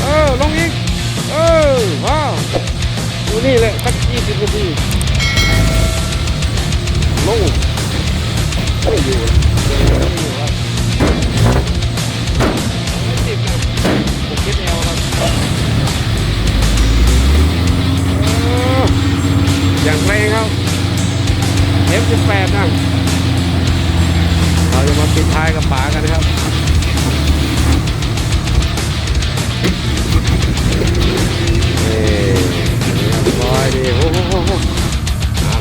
เออลงอีกเออว้าวดูนี่แหละสักยี่สิบนาทีลงไม่อยู่ไม่อยู่ครับไม่ติดนะผมคิดเอวครับเอออย่างแรงครับ F18 นะเราจะมา ปิดท้ายกับป๋ากันนะครับเรียบร้อยดีโอ้โห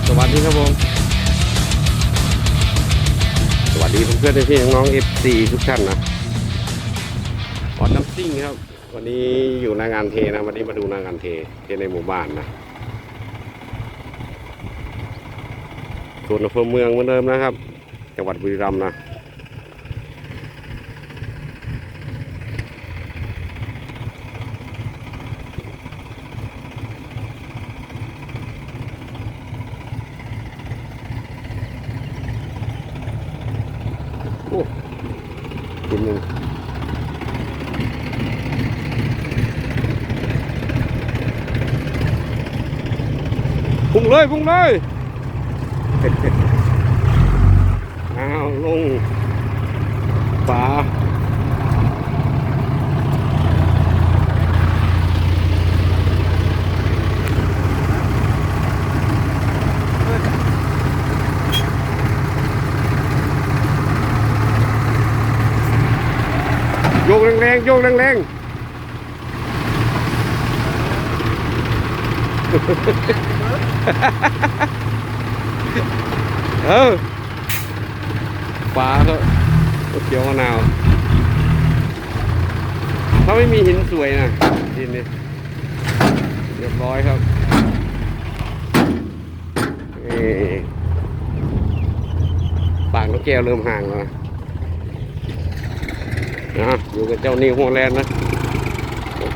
สวัสดีครับผมสวัสดีเพื่อนๆพี่น้องๆ F4 ทุกท่านนะวันน้ำซิ่งครับ วันนี้อยู่นางานเทนะ วันนี้มาดูนางานเทเทในหมู่บ้านนะส่วนอำเภอเมืองเหมือนเดิมนะครับ จังหวัดบุรีรัมย์นะ โอ้กินหนึ่งพุ่ง เลยพุ่งเลยอ้าวลงฝาโยกแรงๆโยกแรงๆ เออฝาเขาเขียวมะนาวเขาไม่มีหินสวยนะดินนี่เรียบร้อยครับนี่ปากนกแก้วเริ่มห่างแล้วนะนะอยู่กับเจ้านิวโฮแลนด์นะ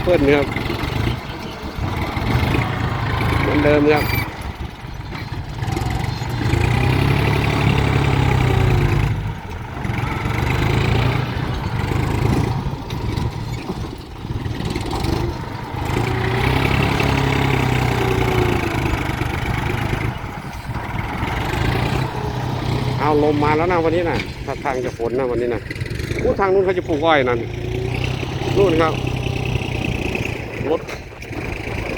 เพื่อนครับ เอนเดิมครับเอาลมมาแล้วนะวันนี้นะถ้าทางจะฝนนะวันนี้นะอู้ทางนู้นเขาจะปลูกอ้อยนั่นนู่นครับรถ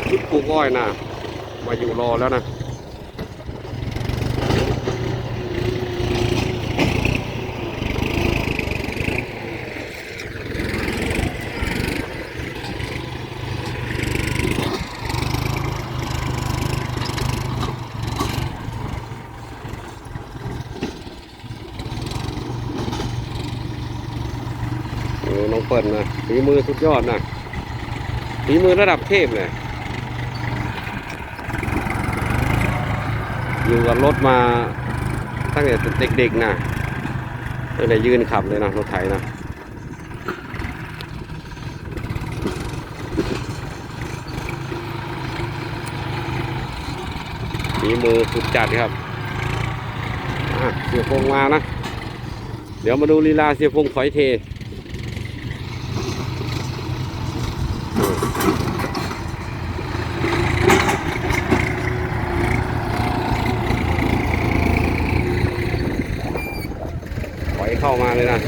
ชุดปลูกอ้อยนะ มาอยู่รอแล้วนะโอ้น้องเปิ้ลนะฝีมือสุดยอดนะฝีมือระดับเทพเลย อยู่กับรถมาตั้งแต่เด็กๆนะตั้งแต่ยืนขับเลยนะรถไถนะฝีมือสุดจัดครับเสียพงมานะ เดี๋ยวมาดูลีลาเสียพงถอยเท ถอยเข้ามาเลยนะ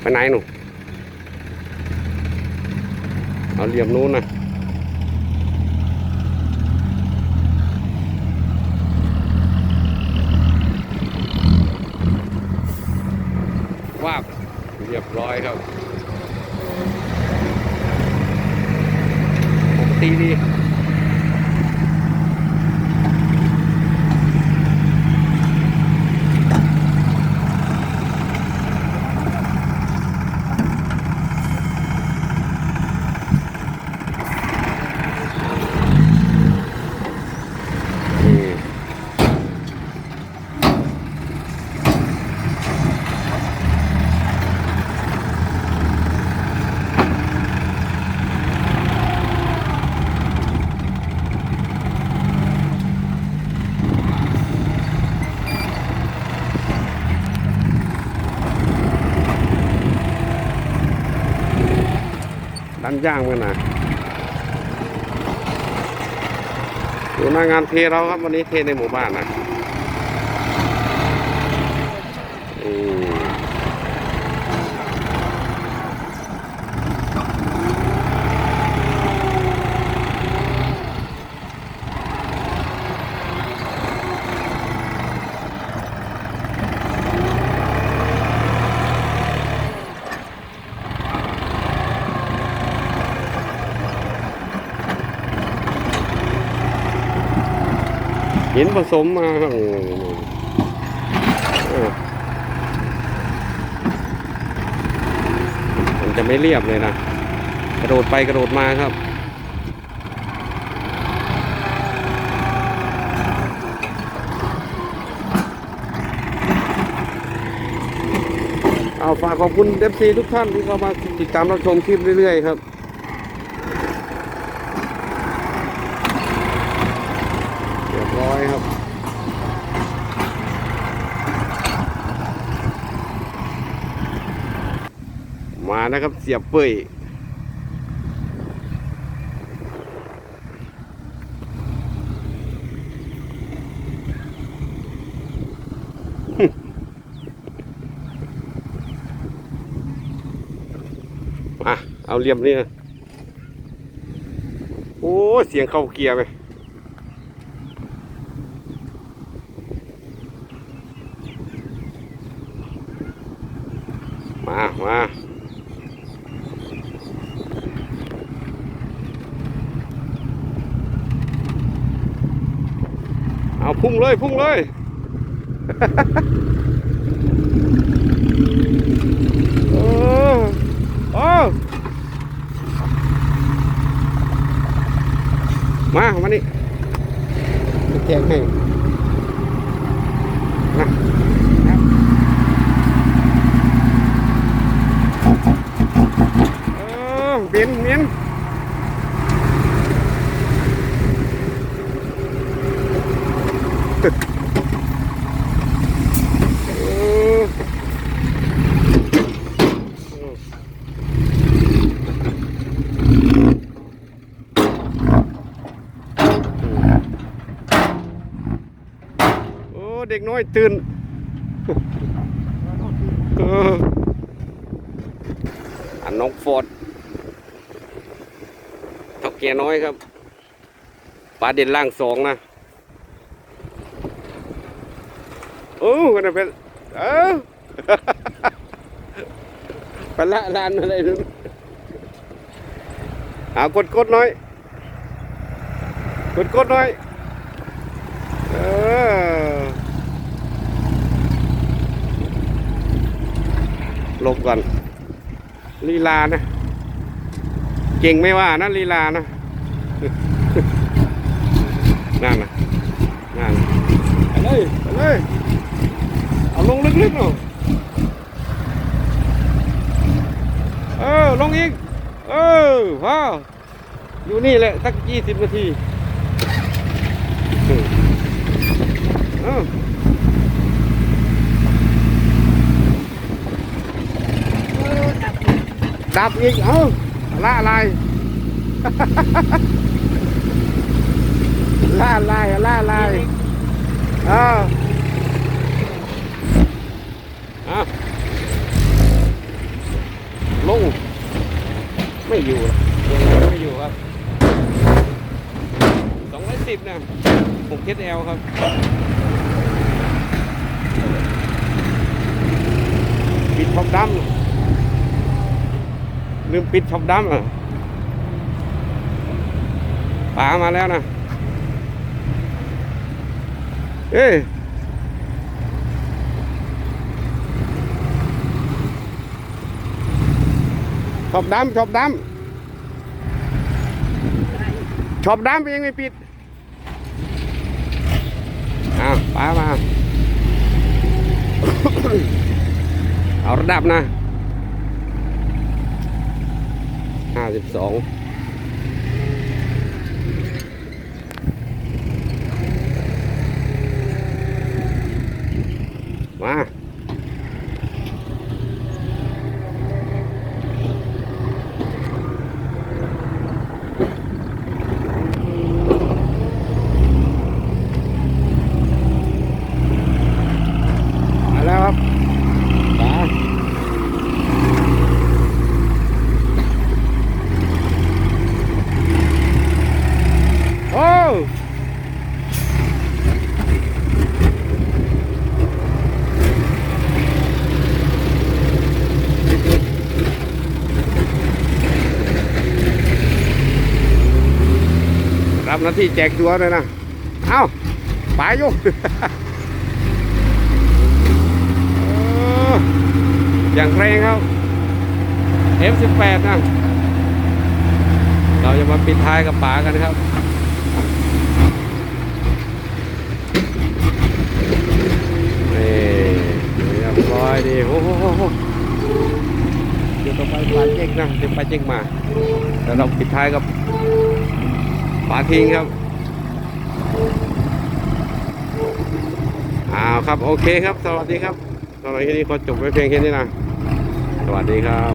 ไปไหนหนูเอาเหลี่ยมนู้นนะาบเรียบร้อยครับปกติดีนี่ ย่างมันนะดูหน้างานเทเราครับวันนี้เทในหมู่บ้านนะอืม หินผสมมาครับอืมเออมันจะไม่เรียบเลยนะ กระโดดไปกระโดดมาครับเอาฝากขอบคุณเอฟซีทุกท่านที่เข้ามาติดตามรับชมคลิปเรื่อยๆครับ เรียบร้อยครับ มา นะครับ เสียบเป้ยมาเอาเหลี่ยมนี่นะโอ้เสียงเข้าเกียร์ไปมามา เอา พุ่งเลย พุ่งเลย เออเออมามานี่แจกให้นะเออเบียนเบียนเออ โอ้ เด็กน้อยตื่นอออันน้องฟอดเท่าแก่น้อยครับปลาเด่นล่างสองนะโอ้กันนะเป็นเออปละลานอะไรนู่นเอากดกดน่อยกดกดน่อย เออห ลบก่อนลีลานะเก่งไม่ว่านะลีลานะนั่นนะนั่นน่ะไปเลยไปเลยเอาลงลึกๆหน่อยเออลงอีก เออพออยู่นี่แหละสักยี่สิบนาทีเอ้า ดับอีก เอ้าละอะไรละอะไรละอะไรเอ้าเอาลง ไม่อยู่ยังไม่อยู่ครับสองร้อยสิบนะผมเคสแอลครับปิดช็อปดำ ลืมปิดช็อปดำอะป๋ามาแล้วนะเอ้ช็อปดำช็อปดำช็อปดำยังไม่ปิดอ้าวป๋ามา เอาระดับนะ ห้าสิบสองมา หน้าที่แจกตัวเลยนะ เอ้าไปอยุกอย่างแรงครับ F18 นะ เราจะมาปิดท้ายกับป๋ากันครับนี่เรียบร้อยดีโอ้โหเดี๋ยวต่อไปปลาเจ๊กนะเดี๋ยวปลาเจ๊กมาแล้วเราปิดท้ายกับ ปาทิงครับอ้าวครับ โอเคครับ สวัสดีครับสำหรับที่นี้ขอจบไว้เพียงแค่นี้นะ สวัสดีครับ